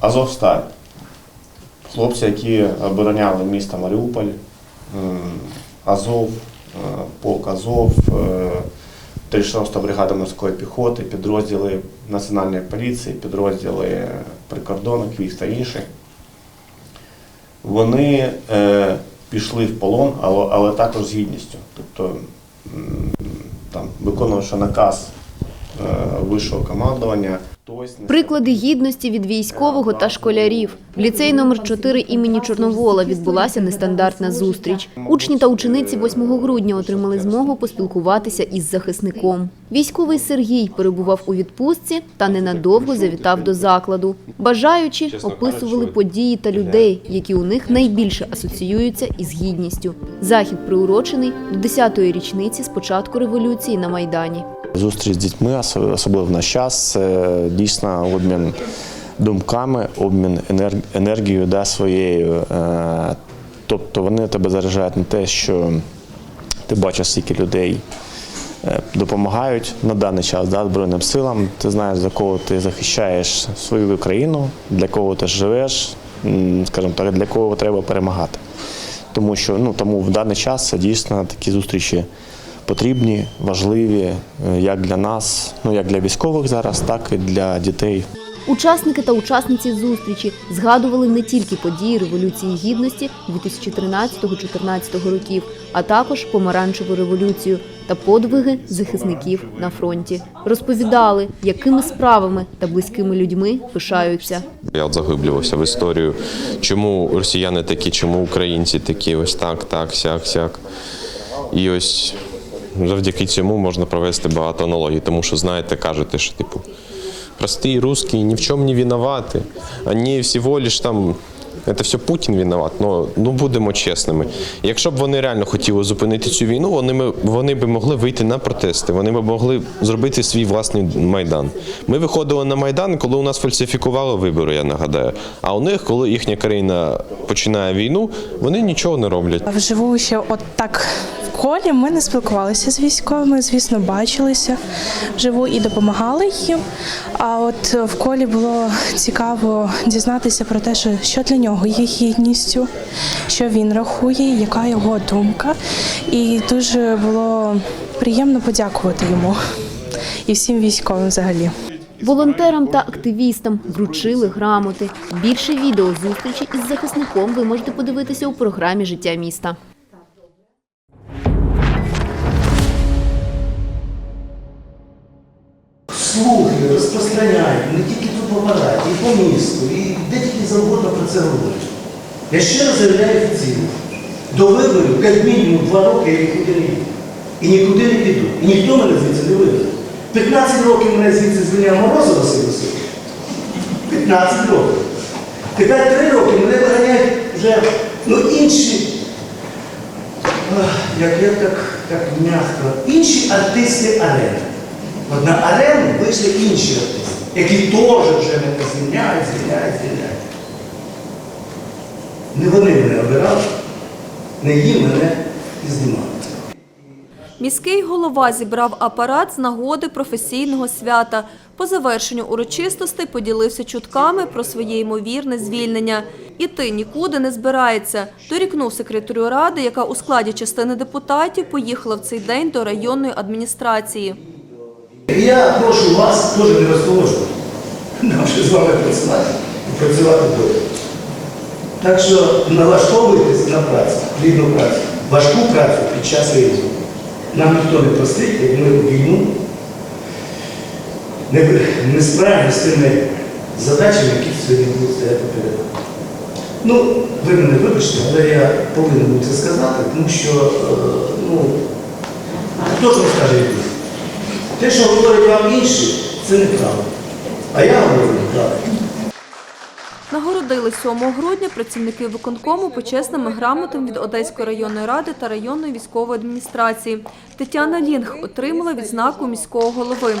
Азовсталь. Хлопці, які обороняли місто Маріуполь, Азов, е, полк Азов, е, 36 бригада морської піхоти, підрозділи Національної поліції, підрозділи прикордонних військ та інші. Вони е, пішли в полон, але, але також з гідністю. Тобто там, виконувавши наказ е, вищого командування. Приклади гідності від військового та школярів. В ліцеї номер 4 імені Чорновола відбулася нестандартна зустріч. Учні та учениці 8 грудня отримали змогу поспілкуватися із захисником. Військовий Сергій перебував у відпустці та ненадовго завітав до закладу. Бажаючі описували події та людей, які у них найбільше асоціюються із гідністю. Захід приурочений до 10-ї річниці з початку революції на Майдані. Зустріч з дітьми, особливо в наш час, це дійсно обмін думками, обмін енергією да, своєю. Е, Тобто вони тебе заряджають на те, що ти бачиш, скільки людей е, допомагають на даний час да, Збройним силам. Ти знаєш, за кого ти захищаєш свою країну, для кого ти живеш, скажімо так, для кого треба перемагати. Тому що ну тому в даний час це дійсно такі зустрічі потрібні, важливі е, як для нас, ну як для військових зараз, так і для дітей. Учасники та учасниці зустрічі згадували не тільки події Революції Гідності 2013-14 років, а також помаранчеву революцію та подвиги захисників на фронті. Розповідали, якими справами та близькими людьми пишаються. Я от заглиблювався в історію, чому росіяни такі, чому українці такі, ось так, так, сяк, сяк. І ось завдяки цьому можна провести багато аналогій, тому що, знаєте, кажете, що типу прості русські ні в чому не винувати, вони всього лиш там. Це все Путін винуват, ну, ну будемо чесними. Якщо б вони реально хотіли зупинити цю війну, вони, вони б могли вийти на протести, вони б могли зробити свій власний майдан. Ми виходили на майдан, коли у нас фальсифікували вибори, я нагадаю. А у них, коли їхня країна починає війну, вони нічого не роблять. Вживу ще от так в колі ми не спілкувалися з військовими, звісно, бачилися вживу і допомагали їм. А от в колі було цікаво дізнатися про те, що, що для нього є гідністю, що він рахує, яка його думка. І дуже було приємно подякувати йому і всім військовим взагалі. Волонтерам та активістам вручили грамоти. Більше відео зустрічі із захисником ви можете подивитися у програмі Життя міста. слухи розпространяють, не тільки тут і по місту, і де тільки завгодно про це говорять. Я ще раз заявляю офіційно. До виборів, як мінімум два роки я нікуди не їду. Не піду. І ніхто мене звідси не вивезе. 15 років мене звідси звільняв Морозов Василь Васильович. 15 років. Тепер 3 роки мене виганяють вже ну, інші, як я так, так м'яко, інші артисти арени. От на арену вийшли інші артисти, які теж вже мене звільняють, звільняють, звільняють. Не вони мене обирали, не їм мене і знімали. Міський голова зібрав апарат з нагоди професійного свята. По завершенню урочистостей поділився чутками про своє ймовірне звільнення. Іти нікуди не збирається. Дорікнув секретарю ради, яка у складі частини депутатів поїхала в цей день до районної адміністрації. Я прошу вас теж не розголошувати. Нам ще з вами працювати працювати добре. Так що налаштовуйтесь на працю, плідну працю, важку працю під час війни. Нам ніхто не простить, як ми в війну не, не справимося з тими задачами, які сьогодні будуть стояти перед нами. Ну, ви мене вибачте, але я повинен це сказати, тому що, е, ну, хто ж розкаже якусь? Те, що говорять вам інші, це неправда. А я говорю неправда. Нагородили 7 грудня працівники виконкому почесними грамотами від Одеської районної ради та районної військової адміністрації. Тетяна Лінг отримала відзнаку міського голови.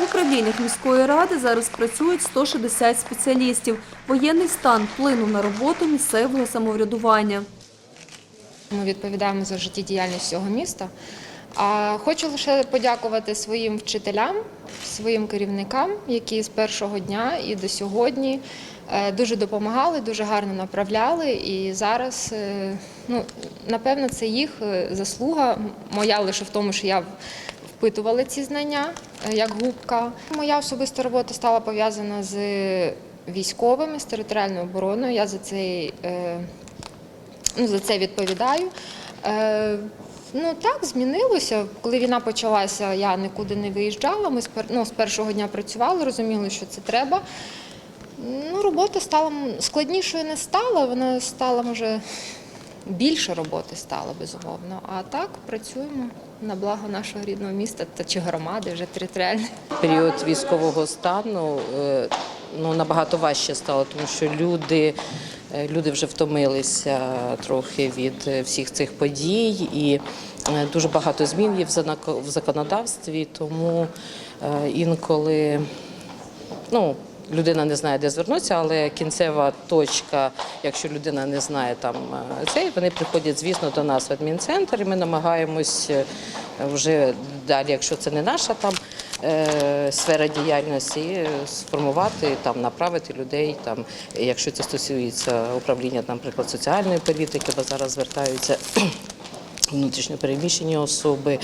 В управліннях міської ради зараз працюють 160 спеціалістів. Воєнний стан вплинув на роботу місцевого самоврядування. Ми відповідаємо за життєдіяльність всього міста. А хочу лише подякувати своїм вчителям, своїм керівникам, які з першого дня і до сьогодні дуже допомагали, дуже гарно направляли. І зараз, е, ну, напевно, це їх е, заслуга. Моя лише в тому, що я впитувала ці знання е, як губка. Моя особиста робота стала пов'язана з військовими, з територіальною обороною. Я за цей е, ну, за це відповідаю. Е, ну так, змінилося. Коли війна почалася, я нікуди не виїжджала. Ми ну, з першого дня працювали, розуміли, що це треба. Ну, робота стала складнішою не стала, вона стала, може, більше роботи стало, безумовно. А так працюємо на благо нашого рідного міста та чи громади вже територіальної. період військового стану е, ну, набагато важче стало, тому що люди, е, люди вже втомилися трохи від е, всіх цих подій, і дуже багато змін є в законодавстві, тому інколи ну, людина не знає, де звернутися, але кінцева точка, якщо людина не знає там е, цей, вони приходять, звісно, до нас в адмінцентр, і ми намагаємось е, вже далі, якщо це не наша там е, сфера діяльності, сформувати там, направити людей. Там, якщо це стосується управління, наприклад, соціальної політики, бо зараз звертаються. Внутрішньо переміщені особи,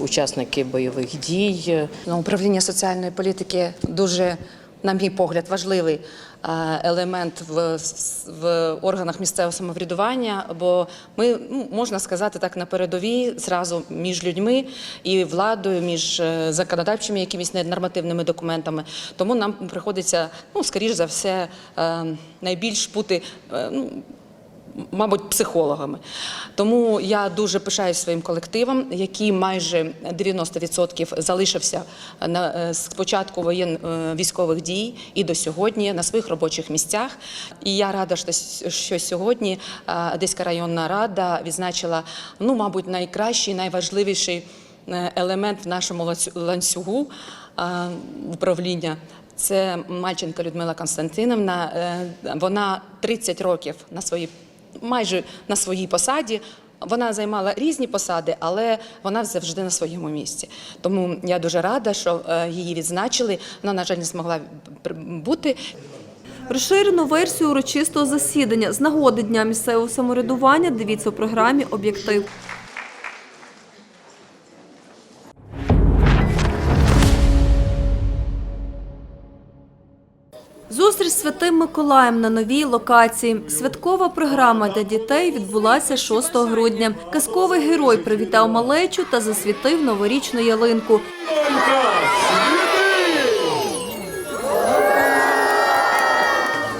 учасники бойових дій. Ну, Управління соціальної політики дуже, на мій погляд, важливий е, елемент в, в органах місцевого самоврядування, бо ми ну, можна сказати так на передовій зразу між людьми і владою, між е, законодавчими якимись нормативними документами. Тому нам приходиться, ну скоріш за все, е, найбільш бути. Ну, мабуть, психологами. Тому я дуже пишаюсь своїм колективом, який майже 90% залишився на е, з початку воєн е, військових дій і до сьогодні на своїх робочих місцях. І я рада, що, сьогодні е, Одеська районна рада відзначила, ну, мабуть, найкращий, найважливіший елемент в нашому ланцюгу управління. Це Мальченко Людмила Константинівна. Е, Вона 30 років на своїй майже на своїй посаді. Вона займала різні посади, але вона завжди на своєму місці. Тому я дуже рада, що е, її відзначили. Вона, на жаль, не змогла бути. Розширену версію урочистого засідання з нагоди Дня місцевого самоврядування дивіться у програмі Об'єктив. Миколаєм на новій локації. Святкова програма для дітей відбулася 6 грудня. Казковий герой привітав малечу та засвітив новорічну ялинку.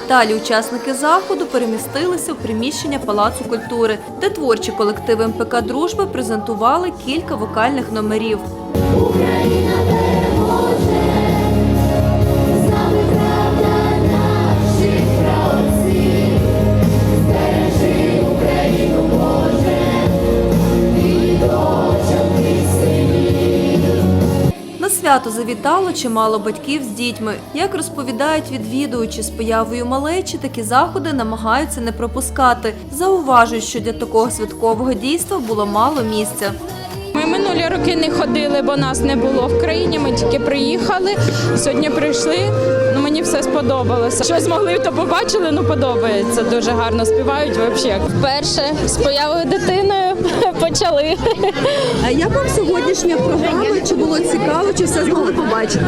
Далі учасники заходу перемістилися в приміщення Палацу культури, де творчі колективи МПК Дружба презентували кілька вокальних номерів. Свято завітало чимало батьків з дітьми. Як розповідають відвідувачі з появою малечі, такі заходи намагаються не пропускати. Зауважують, що для такого святкового дійства було мало місця. Ми минулі роки не ходили, бо нас не було в країні. Ми тільки приїхали. Сьогодні прийшли. Ну мені все сподобалося. Що змогли, то побачили. Ну подобається. Дуже гарно співають. Взагалі. Вперше з появою дитиною почали. А як вам сьогоднішня програма? Чи було цікаво, чи все змогли побачити?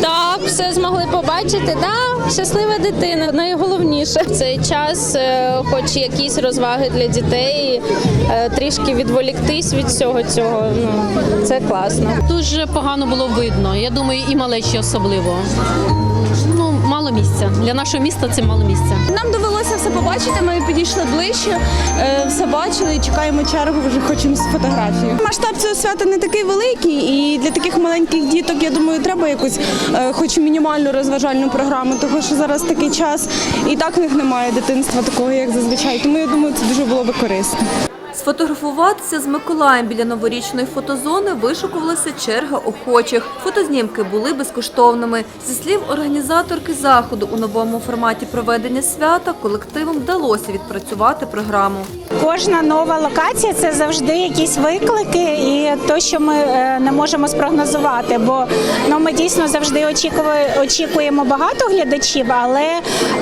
Так, все змогли побачити. Да, щаслива дитина. Найголовніше в цей час, е, хоч якісь розваги для дітей, е, трішки відволіктись від всього цього. Ну це класно. Дуже погано було видно. Я думаю, і малечі особливо. Ну, мало місця. Для нашого міста це мало місця. Нам довелося все побачити. Ми підійшли ближче, е, все бачили чекаємо чергу. Вже хочемо з фотографії. Масштаб цього свята не такий великий, і для таких маленьких діток, я думаю, треба якусь, е, хоч мінімальну розважальну програму, тому що зараз такий час і так в них немає дитинства такого, як зазвичай. Тому я думаю, це дуже було би корисно. Сфотографуватися з Миколаєм біля новорічної фотозони вишукувалася черга охочих. Фотознімки були безкоштовними. Зі слів організаторки заходу у новому форматі проведення свята колективам вдалося відпрацювати програму. Кожна нова локація це завжди якісь виклики і те, що ми е, не можемо спрогнозувати. Бо ну ми дійсно завжди очікує- очікуємо багато глядачів, але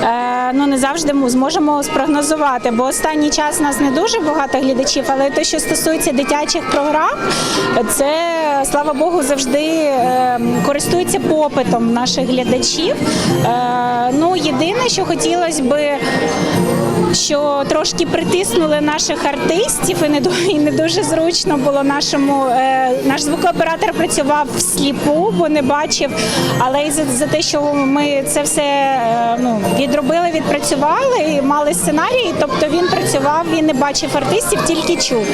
е, ну не завжди зможемо спрогнозувати. Бо останній час нас не дуже багато глядачів, але те, що стосується дитячих програм, це слава Богу, завжди е, користується попитом наших глядачів. Е, ну єдине, що хотілося би що трошки притиснули наших артистів, і не ду- і не дуже зручно було нашому. е, Наш звукооператор працював всліпу, бо не бачив. Але і за, за те, що ми це все е, ну, відробили, відпрацювали і мали сценарій. Тобто він працював, він не бачив артистів, тільки чув.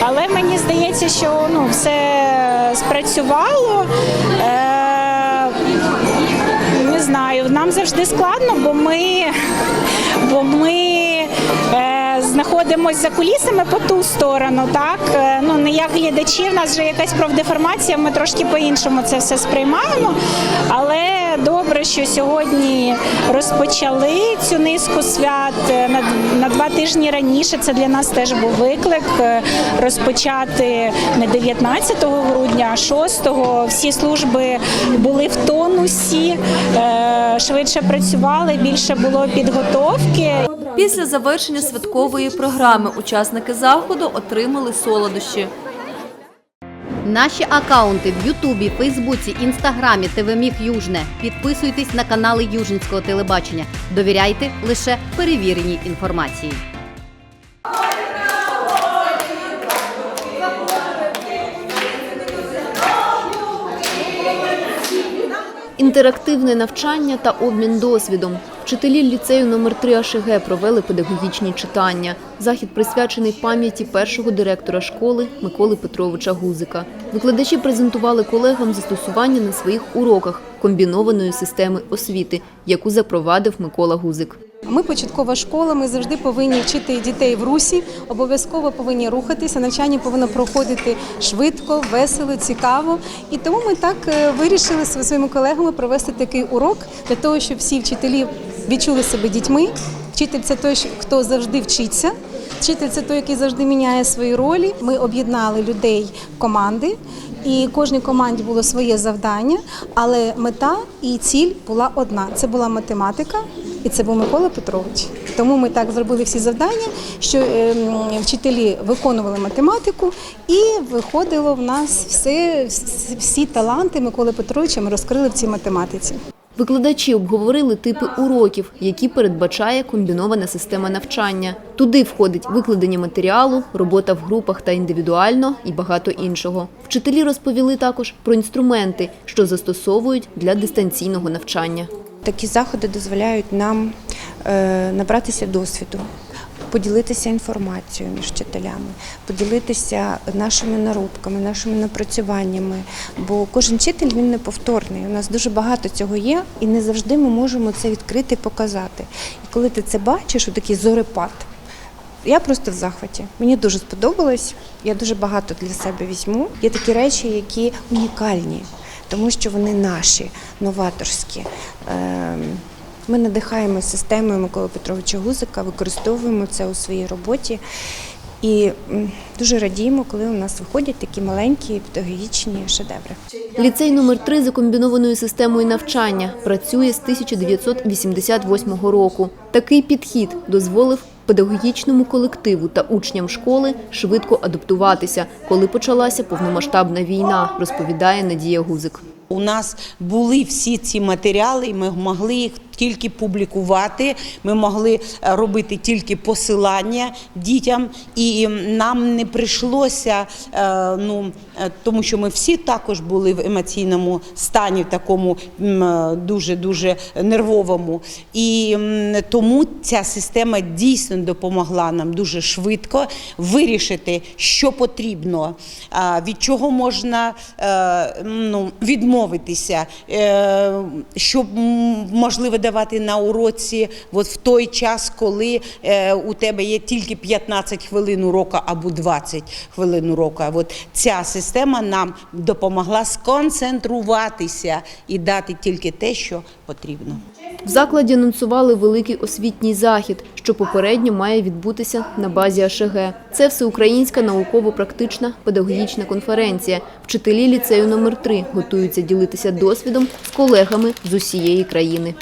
Але мені здається, що ну все спрацювало. Е, не знаю, нам завжди складно, бо ми, бо ми знаходимося за кулісами по ту сторону, так? Е, ну, не як глядачі, в нас вже якась профдеформація, ми трошки по-іншому це все сприймаємо. Але добре, що сьогодні розпочали цю низку свят е, на, два тижні раніше. Це для нас теж був виклик е, розпочати не 19 грудня, а 6-го. Всі служби були в тонусі, е, швидше працювали, більше було підготовки. Після завершення святкової програми учасники заходу отримали солодощі. Наші акаунти в Ютубі, Фейсбуці, Інстаграмі, ТВ Южне. Підписуйтесь на канали Южницького телебачення. Довіряйте лише перевіреній інформації. Інтерактивне навчання та обмін досвідом. Вчителі ліцею номер 3 АШГ провели педагогічні читання. Захід присвячений пам'яті першого директора школи Миколи Петровича Гузика. Викладачі презентували колегам застосування на своїх уроках комбінованої системи освіти, яку запровадив Микола Гузик. Ми початкова школа. Ми завжди повинні вчити дітей в русі. Обов'язково повинні рухатися. Навчання повинно проходити швидко, весело, цікаво. І тому ми так е, вирішили зі своїми колегами провести такий урок для того, щоб всі вчителі відчули себе дітьми. Вчитель це той, хто завжди вчиться. Вчитель це той, який завжди міняє свої ролі. Ми об'єднали людей в команди, і кожній команді було своє завдання, але мета і ціль була одна: це була математика, і це був Микола Петрович. Тому ми так зробили всі завдання, що ем, вчителі виконували математику, і виходило в нас все, всі таланти Миколи Петровича ми розкрили в цій математиці. Викладачі обговорили типи уроків, які передбачає комбінована система навчання. Туди входить викладення матеріалу, робота в групах та індивідуально і багато іншого. Вчителі розповіли також про інструменти, що застосовують для дистанційного навчання. Такі заходи дозволяють нам е, набратися досвіду, поділитися інформацією між вчителями, поділитися нашими наробками, нашими напрацюваннями. Бо кожен вчитель він неповторний. У нас дуже багато цього є, і не завжди ми можемо це відкрити і показати. І коли ти це бачиш, у такий зорепад. Я просто в захваті. Мені дуже сподобалось. Я дуже багато для себе візьму. Є такі речі, які унікальні, тому що вони наші, новаторські. Ми надихаємо системою Миколи Петровича Гузика, використовуємо це у своїй роботі. І дуже радіємо, коли у нас виходять такі маленькі педагогічні шедеври. Ліцей номер 3 за комбінованою системою навчання працює з 1988 року. Такий підхід дозволив педагогічному колективу та учням школи швидко адаптуватися, коли почалася повномасштабна війна, розповідає Надія Гузик. У нас були всі ці матеріали, і ми могли їх тільки публікувати. Ми могли е, робити тільки посилання дітям, і нам не прийшлося, е, ну е, тому що ми всі також були в емоційному стані, в такому дуже дуже нервовому. І тому ця система дійсно допомогла нам дуже швидко вирішити, що потрібно, від чого можна ну, відмовитися, що можливо давати на уроці от в той час, коли е, у тебе є тільки 15 хвилин урока або 20 хвилин урока. От ця система нам допомогла сконцентруватися і дати тільки те, що потрібно. В закладі анонсували великий освітній захід, що попередньо має відбутися на базі АШГ. Це всеукраїнська науково-практична педагогічна конференція. Вчителі ліцею номер 3 готуються ділитися досвідом з колегами з усієї країни.